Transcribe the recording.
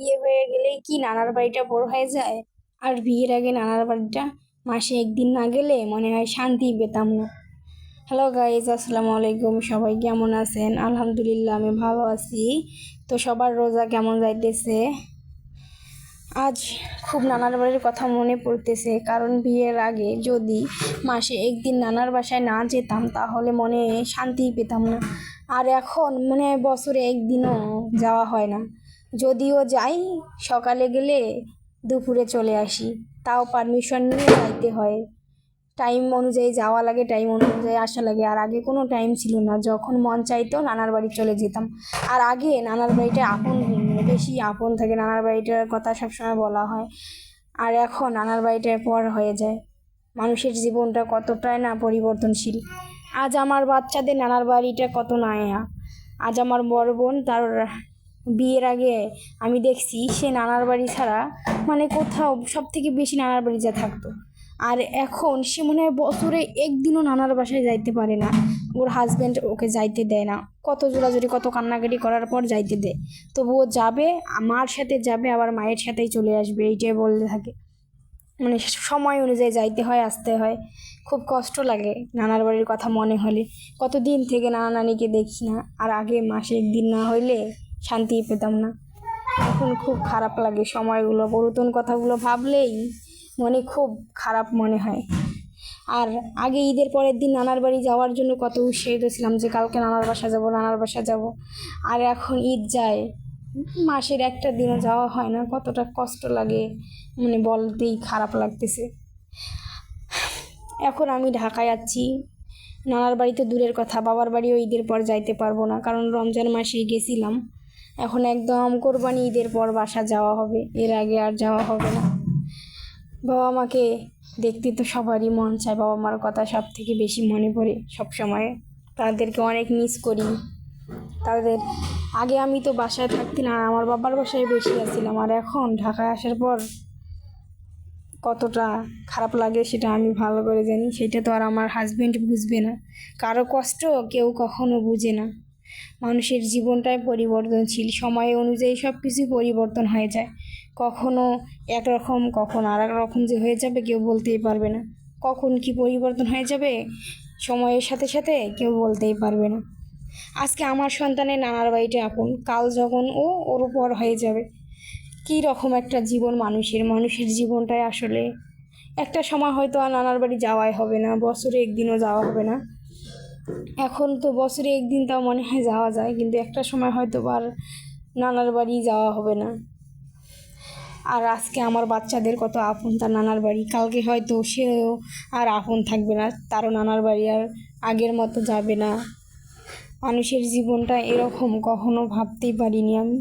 বিয়ে হয়ে গেলেই কি নানার বাড়িটা বড় হয়ে যায়? আর বিয়ের আগে নানার বাড়িটা মাসে একদিন না গেলে মনে হয় শান্তি পেতাম না। হ্যালো গাইজ আসসালামু আলাইকুম। সবাই কেমন আছেন? আলহামদুলিল্লাহ, আমি ভালো আছি। তো সবার রোজা কেমন যাইতেছে? আজ খুব নানার বাড়ির কথা মনে পড়তেছে। কারণ বিয়ের আগে যদি মাসে একদিন নানার বাসায় না যেতাম, তাহলে মনে শান্তি পেতাম না। আর এখন মানে বছরে একদিনও যাওয়া হয় না। যদিও যাই, সকালে গেলে দুপুরে চলে আসি। তাও পারমিশন নিয়ে যাইতে হয়। টাইম অনুযায়ী যাওয়া লাগে টাইম অনুযায়ী আসা লাগে। আর আগে কোনো টাইম ছিল না। যখন মন চাইতো, নানার বাড়ি চলে যেতাম। আর আগে নানার বাড়িটা আপন বেশি আপন থাকে। নানার বাড়িটার কথা সবসময় বলা হয়। আর এখন নানার বাড়িটার পর হয়ে যায়। মানুষের জীবনটা কতটাই না পরিবর্তনশীল। আজ আমার বাচ্চাদের নানার বাড়িটা কত নায়া। আজ আমার বড় বোন তার বিয়ের আগে আমি দেখছি সে নানার বাড়ি ছাড়া মানে কোথাও সব থেকে বেশি নানার বাড়ি যা থাকতো। আর এখন সে মনে হয় বছরে একদিনও নানার বাসায় যাইতে পারে না। ওর হাজব্যান্ড ওকে যাইতে দেয় না। কত জোরাজুরি, কত কান্নাকাটি করার পর যাইতে দেয়। তবুও যাবে, মার সাথে যাবে, আবার মায়ের সাথেই চলে আসবে, এইটাই বলতে থাকে। মানে সময় অনুযায়ী যাইতে হয়, আসতে হয়। খুব কষ্ট লাগে নানার বাড়ির কথা মনে হলে। কতদিন থেকে নানা নানিকে দেখি না, আর আগে মাসে একদিন না হইলে শান্তি পেতাম না। এখন খুব খারাপ লাগে সময়গুলো। পুরাতন কথাগুলো ভাবলেই মনে খুব খারাপ মনে হয়। আর আগে ঈদের পরের দিন নানার বাড়ি যাওয়ার জন্য কত উৎসাহিত ছিলাম যে কালকে নানার বাসা যাব, নানার বাসা যাব। আর এখন ঈদ যায়, মাসের একটা দিনও যাওয়া হয় না। কতটা কষ্ট লাগে মানে বলতেই খারাপ লাগতেছে। এখন আমি ঢাকায় যাচ্ছি নানার বাড়িতে দূরের কথা, বাবার বাড়িও ঈদের পর যাইতে পারব না। কারণ রমজান মাসে গেছিলাম। এখন একদম কোরবানি ঈদের পর বাসা যাওয়া হবে। এর আগে আর যাওয়া হবে না। বাবা মাকে দেখতে তো সবারই মন চায়। বাবা মার কথা সব থেকে বেশি মনে পড়ে সব সময় তাদেরকে অনেক মিস করি। তাদের, আগে আমি তো বাসায় থাকতি না আমার বাবার বাসায় বেশি আসছিলাম। আর এখন ঢাকায় আসার পর কতটা খারাপ লাগে সেটা আমি ভালো করে জানি। সেটা তো আর আমার হাজব্যান্ড বুঝবে না। কারও কষ্ট কেউ কখনো বুঝে না। মানুষের জীবনটাই পরিবর্তনশীল, সময় অনুযায়ী সব কিছুই পরিবর্তন হয়ে যায়। কখনো একরকম, কখন আর এক রকম যে হয়ে যাবে কেউ বলতেই পারবে না। কখন কি পরিবর্তন হয়ে যাবে, সময়ের সাথে সাথে কেউ বলতেই পারবে না। আজকে আমার সন্তানের নানার বাড়িটা আপন, কাল যখন ও ওর উপর হয়ে যাবে। কী রকম একটা জীবন মানুষের মানুষের জীবনটাই আসলে একটা সময় হয়তো আর নানার বাড়ি যাওয়াই হবে না, বছরে একদিনও যাওয়া হবে না। এখন তো বছরে একদিন তাও মনে হয় যাওয়া যায়, কিন্তু একটা সময় হয়তো আর নানার বাড়ি যাওয়া হবে না। আর আজকে আমার বাচ্চাদের কত আপন, তার নানার বাড়ি। কালকে হয়তো সেও আর আপন থাকবে না, তারও নানার বাড়ি আর আগের মতো যাবে না। মানুষের জীবনটা এরকম, কখনো ভাবতেই পারিনি আমি।